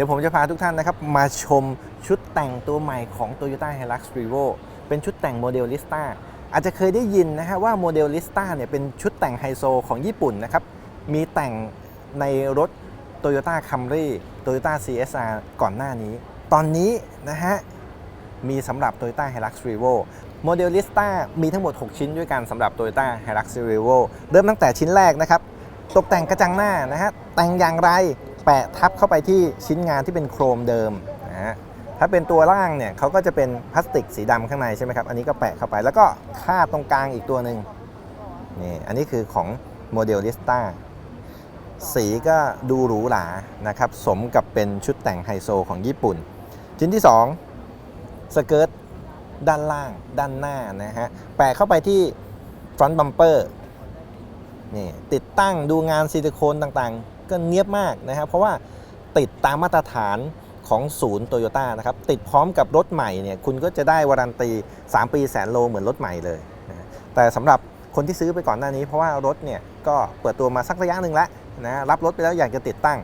ดี๋ยวผมจะพาทุกท่านนะครับ มาชมชุดแต่งตัวใหม่ของ Toyota Hilux Revo เป็นชุดแต่งโมเดล Lista อาจจะเคยได้ยินนะฮะว่าโมเดล Lista เนี่ยเป็นชุดแต่งไฮโซของญี่ปุ่นนะครับ มีแต่งในรถ Toyota Camry Toyota CSR ก่อนหน้านี้ ตอนนี้นะฮะมีสำหรับ Toyota Hilux Revo โมเดล Lista มีทั้งหมด 6 ชิ้นด้วยกันสำหรับ Toyota Hilux Revo เริ่มตั้งแต่ชิ้นแรกนะครับ ตกแต่งกระจังหน้านะฮะแต่งอย่างไร แปะทับเข้าไปที่ชิ้นงานที่เป็นโครมเดิมนะฮะถ้าเป็นตัวล่างเนี่ยเขาก็จะเป็นพลาสติกสีดำข้างในใช่ไหมครับ อันนี้ก็แปะเข้าไปแล้วก็คาดตรงกลางอีกตัวหนึ่งนี่อันนี้คือของโมเดล Lista สีก็ดูหรูหรานะครับ สมกับเป็นชุดแต่งไฮโซของญี่ปุ่น ชิ้นที่ 2 สเกิร์ตด้านล่างด้านหน้านะฮะ แปะเข้าไปที่ฟรอนต์บัมเปอร์นี่ติดตั้งดูงานซิลิโคนต่างๆ ก็เนียบมากนะครับ เพราะว่าติดตามมาตรฐานของศูนย์โตโยต้านะครับ ติดพร้อมกับรถใหม่เนี่ยคุณก็จะได้วารันตี 3 ปีแสนโลเหมือนรถใหม่เลยนะแต่สำหรับคนที่ซื้อไปก่อนหน้านี้ เพราะว่ารถเนี่ยก็เปิดตัวมาสักระยะหนึ่งแล้วนะรับรถไปแล้วอยากจะติดตั้ง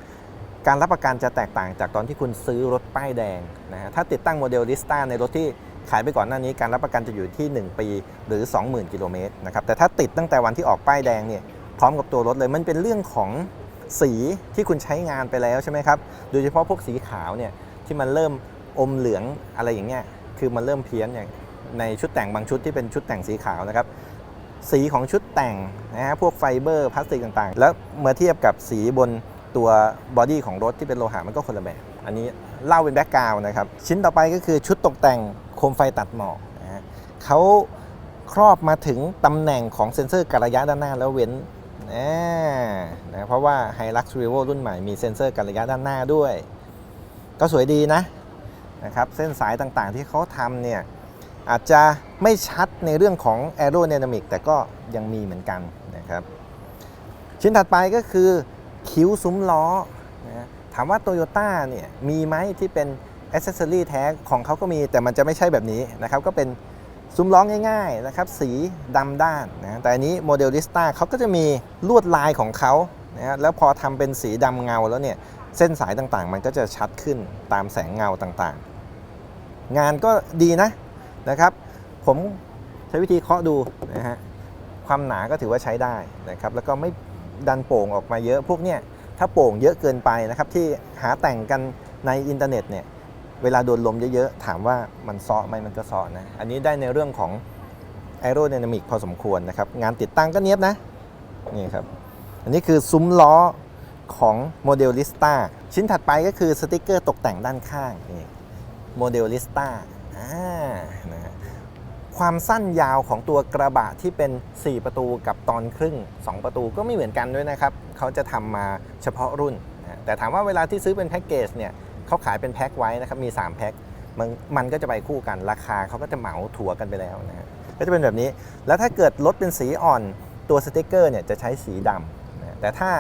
การรับประกันจะแตกต่างจากตอนที่คุณซื้อรถป้ายแดงนะฮะถ้าติดตั้งโมเดล Lista ในรถที่ขายไปก่อนหน้านี้การรับประกันจะอยู่ที่ 1 ปีหรือ 20,000 กิโลเมตรนะครับแต่ถ้าติดตั้งแต่วันที่ออกป้ายแดงเนี่ยพร้อมกับตัวรถเลยมันเป็นเรื่องของ สีที่คุณใช้งานไปแล้วใช่ไหมครับ โดยเฉพาะพวกสีขาวเนี่ยที่มันเริ่มอมเหลืองอะไรอย่างเงี้ย คือมันเริ่มเพี้ยนอย่างในชุดแต่งบางชุดที่เป็นชุดแต่งสีขาวนะครับ สีของชุดแต่งนะฮะพวกไฟเบอร์พลาสติกต่างๆ แล้วเมื่อเทียบกับสีบนตัวบอดี้ของรถที่เป็นโลหะมันก็คนละแบบ อันนี้เล่าเป็นแบ็กกราวน์นะครับ ชิ้นต่อไปก็คือชุดตกแต่งโคมไฟตัดหมอกนะฮะเขาครอบมาถึงตำแหน่งของเซ็นเซอร์กระยะด้านหน้าแล้วเว้น อ่านะเพราะว่า Hilux Revo รุ่นใหม่มีเซ็นเซอร์กะระยะด้านหน้าด้วย ก็สวยดีนะนะครับเส้นสายต่างๆที่เขาทำเนี่ยอาจจะไม่ชัดในเรื่องของ aerodynamic แต่ก็ยังมีเหมือนกันนะครับ ชิ้นถัดไปก็คือคิ้วซุ้มล้อนะถามว่า Toyota เนี่ยมีไหมที่เป็น accessory แท้ของเขาก็มีแต่มันจะไม่ใช่แบบนี้นะครับ ก็เป็น ซุ้มล้อง่ายๆนะครับสีดำด้านนะแต่อันนี้โมเดล Lista เขาก็จะมีลวดลายของเขานะฮะแล้วพอทำเป็นสีดำเงาแล้วเนี่ยเส้นสายต่างๆ มันก็จะชัดขึ้นตามแสงเงาต่างๆ งานก็ดีนะนะครับ ผมใช้วิธีเคาะดูนะฮะความหนาก็ถือว่าใช้ได้นะครับ แล้วก็ไม่ดันโป่งออกมาเยอะพวกเนี้ยถ้าโป่งเยอะเกินไปนะครับที่หาแต่งกันในอินเทอร์เน็ตเนี่ย เวลาโดนลมเยอะๆ ถามว่ามันซาะไหมมันก็ซาะนะ อันนี้ได้ในเรื่องของ aerodynamic พอสมควรนะครับ งานติดตั้งก็เนียบนะ นี่ครับ อันนี้คือซุ้มล้อของโมเดล Lista ชิ้นถัดไปก็คือสติกเกอร์ตกแต่งด้านข้างนี่โมเดล Lista อ่านะความสั้นยาวของตัวกระบะที่เป็น 4 ประตูกับตอนครึ่ง 2 ประตูก็ไม่เหมือนกันด้วยนะครับ เขาจะทำมาเฉพาะรุ่น แต่ถามว่าเวลาที่ซื้อเป็นแพ็กเกจเนี่ย เขาขายเป็นแพ็คไว้นะครับมี 3 แพ็คมันมันก็จะไปคู่กันราคาเขาก็จะเหมาถั่วกันไปแล้วนะฮะก็จะเป็นแบบนี้ แล้วถ้าเกิดรถเป็นสีอ่อนตัวสติกเกอร์เนี่ยจะใช้สีดำนะแต่ถ้า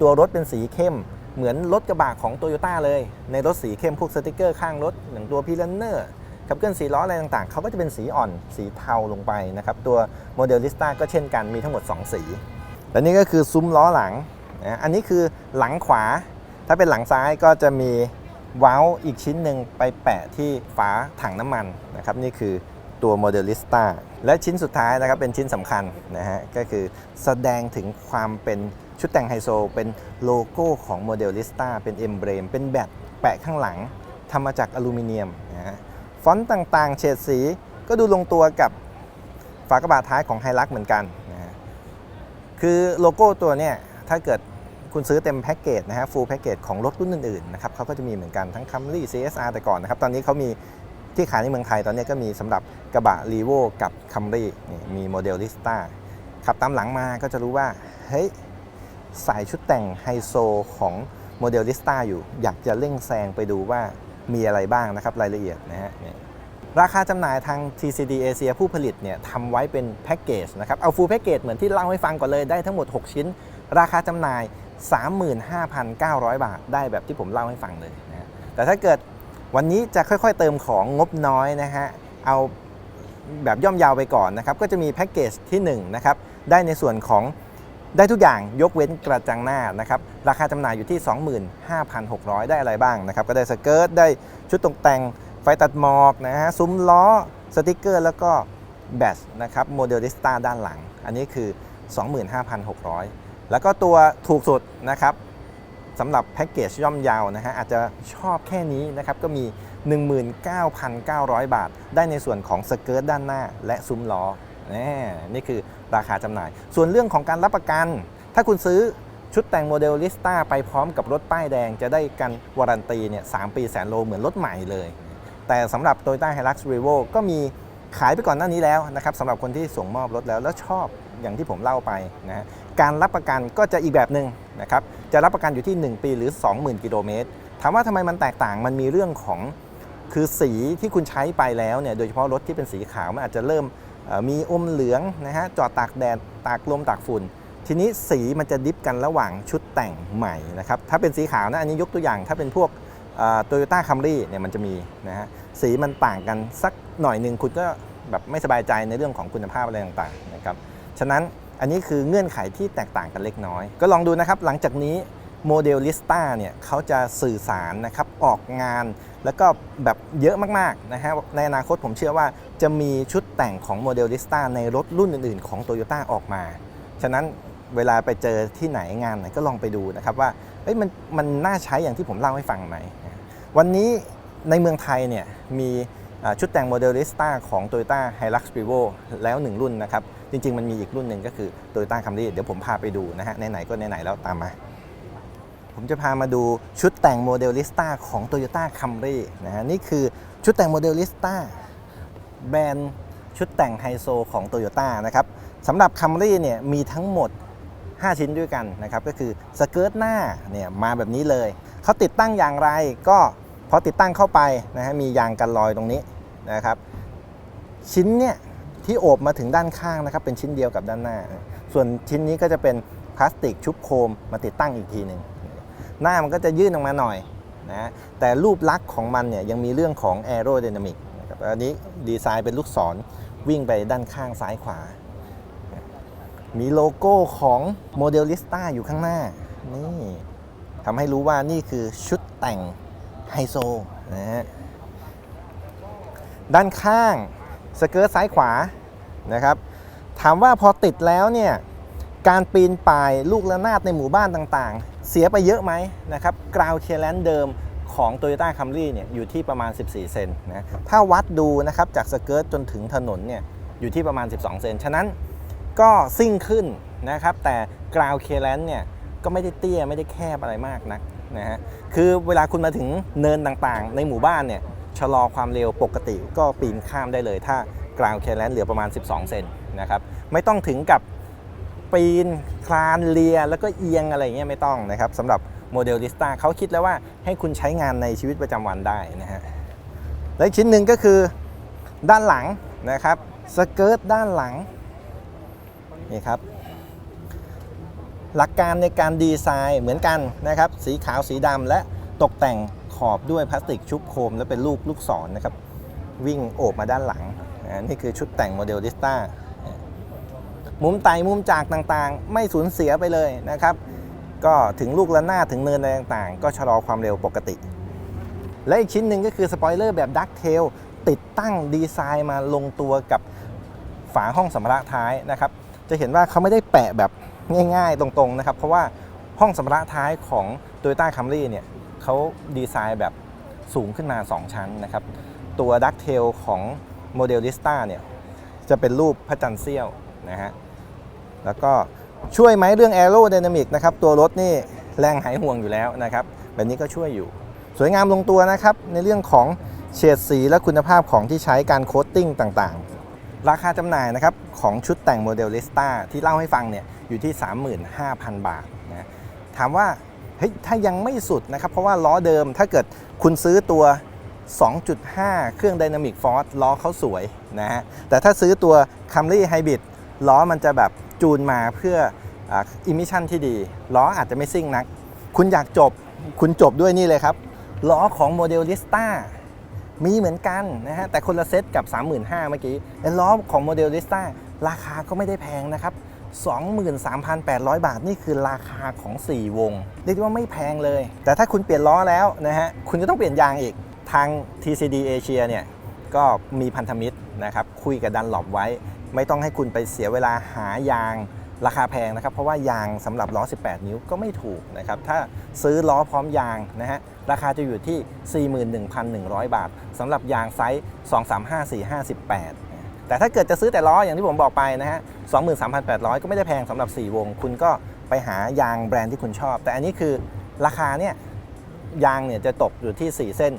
ตัวรถเป็นสีเข้มเหมือนรถกระบะของ t o y ยต้าเลย ในรถสีเข้มพวกสติกเกอร์ข้างรถอย่างตัวพีลันเนอร์ขับเคลื่อนสีล้ออะไรต่างๆ เขาก็จะเป็นสีอ่อนสีเทาลงไปนะครับตัวโมเดล Lista ก็เช่นกันมีทั้งหมด 2 สี และนี่ก็คือซุ้มล้อหลังนะอันนี้คือหลังขวา ถ้าเป็นหลังซ้ายก็จะมี ว้าวอีกชิ้นหนึ่งไปแปะที่ฝาถังน้ำมันนะครับนี่คือตัวโมเดล Lista และชิ้นสุดท้ายนะครับเป็นชิ้นสำคัญนะฮะก็คือแสดงถึงความเป็นชุดแต่งไฮโซ เป็นโลโก้ของโมเดล Lista เป็นเอ็มเบรมเป็นแบตแปะข้างหลังทำมาจากอลูมิเนียมนะฮะฟอนต์ต่างๆ เฉดสีก็ดูลงตัวกับฝากระบะท้ายของไฮลักเหมือนกันนะฮะคือโลโก้ตัวเนี้ยถ้าเกิด คุณซื้อเต็มแพ็กเกจนะฮะฟูลแพ็กเกจของรถรุ่นอื่นๆนะครับเขาก็จะมีเหมือนกันทั้ง Camry CSR แต่ก่อนนะครับ ตอนนี้เขามีที่ขายในเมืองไทยตอนนี้ก็มีสำหรับกระบะ r e v o กับ Camry นี่มีโมเดล Lista ขับตามหลังมาก็จะรู้ว่า เฮ้ยใส่ชุดแต่งไฮโซของโมเดล Lista อยู่ อยากจะเร่งแซงไปดูว่ามีอะไรบ้างนะครับ รายละเอียดนะฮะนี่ราคาจำหน่ายทาง TCD Asia ผู้ผลิตเนี่ยทำไว้เป็นแพ็กเกจนะครับ เอาฟูลแพ็กเกจเหมือนที่เล่าให้ฟังก่อนเลยได้ทั้งหมด 6 ชิ้น ราคาจำหน่าย 35,900 บาทได้แบบที่ผมเล่าให้ฟังเลยนะฮะแต่ถ้าเกิดวันนี้จะค่อยๆเติมของงบน้อยนะฮะ เอาแบบย่อมยาวไปก่อนนะครับ ก็จะมีแพ็กเกจที่1นะครับ ได้ในส่วนของได้ทุกอย่างยกเว้นกระจังหน้านะครับ ราคาจำหน่ายอยู่ที่ 25,600 ได้อะไรบ้างนะครับ ก็ได้สเกิร์ต ได้ชุดตกแต่ง ไฟตัดหมอกนะฮะ ซุ้มล้อ สติกเกอร์ แล้วก็แบตนะครับ โมเดลลิสตาด้านหลัง อันนี้คือ 25,600 แล้วก็ตัวถูกสุดนะครับสำหรับแพ็กเกจย่อมยาวนะฮะอาจจะชอบแค่นี้นะครับก็มี 19,900 บาท ได้ในส่วนของสเกิร์ตด้านหน้าและซุ้มล้อนี่นี่คือราคาจำหน่าย ส่วนเรื่องของการรับประกัน ถ้าคุณซื้อชุดแต่งโมเดลลิสต้าไปพร้อมกับรถป้ายแดงจะได้กันวารันตีเนี่ยสปีแสนโลเหมือนรถใหม่เลย แต่สำหรับ Toyota Hilux Revo ก็มีขายไปก่อนหน้านี้แล้วนะครับสำหรับคนที่ส่งมอบรถแล้วแล้วชอบอย่างที่ผมเล่าไปนะ การรับประกันก็จะอีกแบบหนึ่งนะครับจะรับประกันอยู่ที่ 1 ปีหรือ 20,000 กิโลเมตรถามว่าทำไมมันแตกต่างมันมีเรื่องของคือสีที่คุณใช้ไปแล้วเนี่ยโดยเฉพาะรถที่เป็นสีขาวมันอาจจะเริ่มมีอมเหลืองนะฮะจอดตากแดดตากลมตากฝุ่น ทีนี้สีมันจะดิฟกันระหว่างชุดแต่งใหม่นะครับถ้าเป็นสีขาวนะอันนี้ยกตัวอย่าง ถ้าเป็นพวกโตโยต้าคัมรี่เนี่ยมันจะมีนะฮะสีมันต่างกันสักหน่อยหนึ่งคุณก็แบบไม่สบายใจในเรื่องของคุณภาพอะไรต่างๆนะครับฉะนั้น อันนี้คือเงื่อนไขที่แตกต่างกันเล็กน้อย ก็ลองดูนะครับ หลังจากนี้โมเดลลิสต้าเนี่ยเขาจะสื่อสารนะครับออกงาน แล้วก็แบบเยอะมากๆนะฮะในอนาคตผมเชื่อว่าจะมีชุดแต่งของโมเดลลิสต้าในรถรุ่นอื่นๆ ของ Toyota ออกมา ฉะนั้นเวลาไปเจอที่ไหนงานไหนก็ลองไปดูนะครับว่าเอ้ยมันมันน่าใช้อย่างที่ผมเล่าให้ฟังไหม วันนี้ในเมืองไทยเนี่ยมี ชุดแต่งโมเดลลิสต้าของ Toyota Hilux Revo แล้ว 1 รุ่นนะครับ จริง ๆ มันมีอีกรุ่นหนึ่งก็คือ Toyota Camry เดี๋ยวผมพาไปดูนะฮะไหนๆก็ไหนๆแล้วตามมา ผมจะพามาดูชุดแต่งโมเดลลิสต้าของ Toyota Camry นะฮะนี่คือชุดแต่งโมเดลลิสต้าแบรนด์ชุดแต่งไฮโซของ Toyota นะครับสำหรับ Camry เนี่ยมีทั้งหมด 5 ชิ้นด้วยกันนะครับก็คือสเกิร์ตหน้าเนี่ยมาแบบนี้เลย เขาติดตั้งอย่างไรก็พอติดตั้งเข้าไปนะฮะมียางกันรอยตรงนี้ นะครับ ชิ้นเนี่ยที่โอบมาถึงด้านข้างนะครับ เป็นชิ้นเดียวกับด้านหน้า ส่วนชิ้นนี้ก็จะเป็นพลาสติกชุบโครมมาติดตั้งอีกทีหนึ่งหน้ามันก็จะยื่นออกมาหน่อยนะแต่รูปลักษณ์ของมันเนี่ยยังมีเรื่องของ a e r o d y n a m i c นะครับอันนี้ดีไซน์เป็นลูกศรวิ่งไปด้านข้างซ้ายขวา มีโลโก้ของโมเดลลิสต้าอยู่ข้างหน้า นี่ทำให้รู้ว่านี่คือชุดแต่งไฮโซนะฮะ ด้านข้างสเกิร์ตซ้ายขวานะครับถามว่าพอติดแล้วเนี่ยการปีนป่ายลูกระนาดในหมู่บ้านต่างๆ เสียไปเยอะไหมนะครับกราวเคลนเดิมของ Toyota Camry เนี่ยอยู่ที่ประมาณ 14 เซนนะถ้าวัดดูนะครับจากสเกิร์ตจนถึงถนนเนี่ยอยู่ที่ประมาณ 12 เซนฉะนั้นก็ซิ่งขึ้นนะครับแต่กราวเคลนเนี่ยก็ไม่ได้เตี้ยไม่ได้แคบอะไรมากนักนะฮะคือเวลาคุณมาถึงเนินต่างๆ ในหมู่บ้านเนี่ย ชะลอความเร็วปกติก็ปีนข้ามได้เลย ถ้ากราวเคลนเหลือประมาณ 12 เซนนะครับไม่ต้องถึงกับปีนคลานเลียแล้วก็เอียงอะไรเงี้ยไม่ต้องนะครับสำหรับโมเดลลิสตาเขาคิดแล้วว่าให้คุณใช้งานในชีวิตประจำวันได้นะฮะและอีกชิ้นหนึ่งก็คือด้านหลังนะครับสเกิร์ตด้านหลังนี่ครับหลักการในการดีไซน์เหมือนกันนะครับสีขาวสีดำและตกแต่ง ขอบด้วยพลาสติกชุบโคม และเป็นลูกลูกศรนนะครับ วิ่งโอบมาด้านหลังอ่านี่คือชุดแต่งโมเดลลิสตามุมไต่มุมจากต่างๆ ไม่สูญเสียไปเลยนะครับ ก็ถึงลูกระนาถึงเนินอะไรต่างๆ ก็ชะลอความเร็วปกติ และอีกชิ้นหนึ่งก็คือสปอยเลอร์แบบดักเทลติดตั้งดีไซน์มาลงตัวกับฝาห้องสัมภาระท้ายนะครับ จะเห็นว่าเขาไม่ได้แปะแบบง่ายๆตรงๆนะครับ เพราะว่าห้องสัมภาระท้ายของ Toyota Camry เนี่ย เขาดีไซน์แบบสูงขึ้นมา 2 ชั้นนะครับ ตัวดักเทลของโมเดลลิสตาเนี่ย จะเป็นรูปพระจันทร์เสี้ยวนะฮะ แล้วก็ช่วยไหมเรื่อง a e r o d y n a m i c นะครับ ตัวรถนี่แรงหายห่วงอยู่แล้วนะครับ แบบนี้ก็ช่วยอยู่ สวยงามลงตัวนะครับ ในเรื่องของเฉดสีและคุณภาพของที่ใช้การโคตติ้งต่างๆ ราคาจำหน่ายนะครับของชุดแต่งโมเดลลิสตาที่เล่าให้ฟังเนี่ยอยู่ที่ 35,000 บาทนะถามว่า เฮ้ยถ้ายังไม่สุดนะครับ เพราะว่าล้อเดิมถ้าเกิดคุณซื้อตัว 2.5 เครื่อง Dynamic Force ล้อเขาสวยนะฮะแต่ถ้าซื้อตัว Camry Hybrid ล้อมันจะแบบจูนมาเพื่ออิมิชันที่ดี ล้ออาจจะไม่ซิ่งนัก คุณอยากจบคุณจบด้วยนี่เลยครับ ล้อของโมเดลลิสต้ามีเหมือนกันนะฮะแต่คนละเซตกับ 35,000เมื่อกี้ล้อของโมเดลลิสต้าราคาก็ไม่ได้แพงนะครับ 23,800 บาท นี่คือราคาของ 4 วง เรียกได้ว่าไม่แพงเลย แต่ถ้าคุณเปลี่ยนล้อแล้วนะฮะ คุณก็ต้องเปลี่ยนยางอีก ทาง TCD Asia เนี่ยก็มีพันธมิตรนะครับคุยกับดันหลบไว้ ไม่ต้องให้คุณไปเสียเวลาหายางราคาแพงนะครับ เพราะว่ายางสำหรับล้อ 18 นิ้วก็ไม่ถูกนะครับ ถ้าซื้อล้อพร้อมยางนะฮะ ราคาจะอยู่ที่ 41,100 บาทสำหรับยางไซส์ 235 458 แต่ถ้าเกิดจะซื้อแต่ล้ออย่างที่ผมบอกไปนะฮะ23,800 ก็ไม่ได้แพงสำหรับ 4 วง คุณก็ไปหายางแบรนด์ที่คุณชอบ แต่อันนี้คือราคาเนี่ยยางเนี่ยจะตกอยู่ที่ 4 เส้น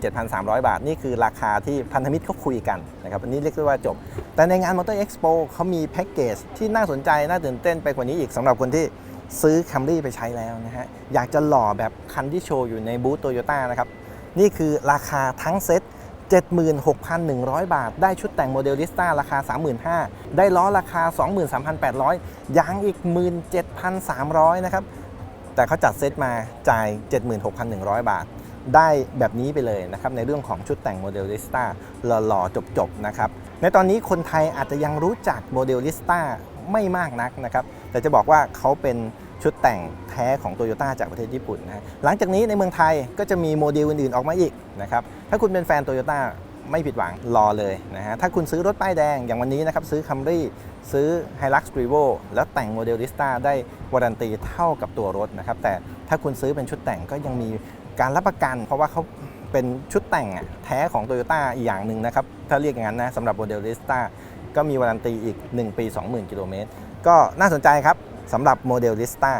17,300 บาท นี่คือราคาที่พันธมิตรเขาคุยกันนะครับ อันนี้เรียกได้ว่าจบ แต่ในงาน Motor Expo เขามีแพ็กเกจที่น่าสนใจ น่าตื่นเต้นไปกว่านี้อีกสำหรับคนที่ซื้อ Camry ไปใช้แล้วนะฮะ อยากจะหล่อแบบคันที่โชว์อยู่ในบูธโตโยต้านะครับ นี่คือราคาทั้งเซ็ต 76,100 บาท ได้ชุดแต่งโมเดลลิสต้าราคา 35,000 ได้ล้อราคา 23,800 ยางอีก 17,300 นะครับ แต่เขาจัดเซตมาจ่าย 76,100 บาท ได้แบบนี้ไปเลยนะครับ ในเรื่องของชุดแต่งโมเดลลิสต้าหล่อๆจบๆ นะครับ ในตอนนี้คนไทยอาจจะยังรู้จักโมเดลลิสต้าไม่มากนักนะครับ แต่จะบอกว่าเขาเป็น ชุดแต่งแท้ของโตโยต้าจากประเทศญี่ปุ่นนะฮะหลังจากนี้ในเมืองไทยก็จะมีโมเดลอื่นๆออกมาอีกนะครับ ถ้าคุณเป็นแฟนโตโยต้าไม่ผิดหวังรอเลยนะฮะ ถ้าคุณซื้อรถป้ายแดงอย่างวันนี้นะครับ ซื้อ Camry ซื้อ Hilux Revo แล้วแต่งโมเดล Vista ได้วารันตีเท่ากับตัวรถนะครับ แต่ถ้าคุณซื้อเป็นชุดแต่งก็ยังมีการรับประกัน เพราะว่าเขาเป็นชุดแต่งแท้ของ Toyota อีกอย่างหนึ่งนะครับ ถ้าเรียกงั้นนะสำหรับโมเดล Vista ก็มีวารันตีอีก 1 ปี 20,000 กิโลเมตรก็น่าสนใจครับ สำหรับโมเดลลิสต้า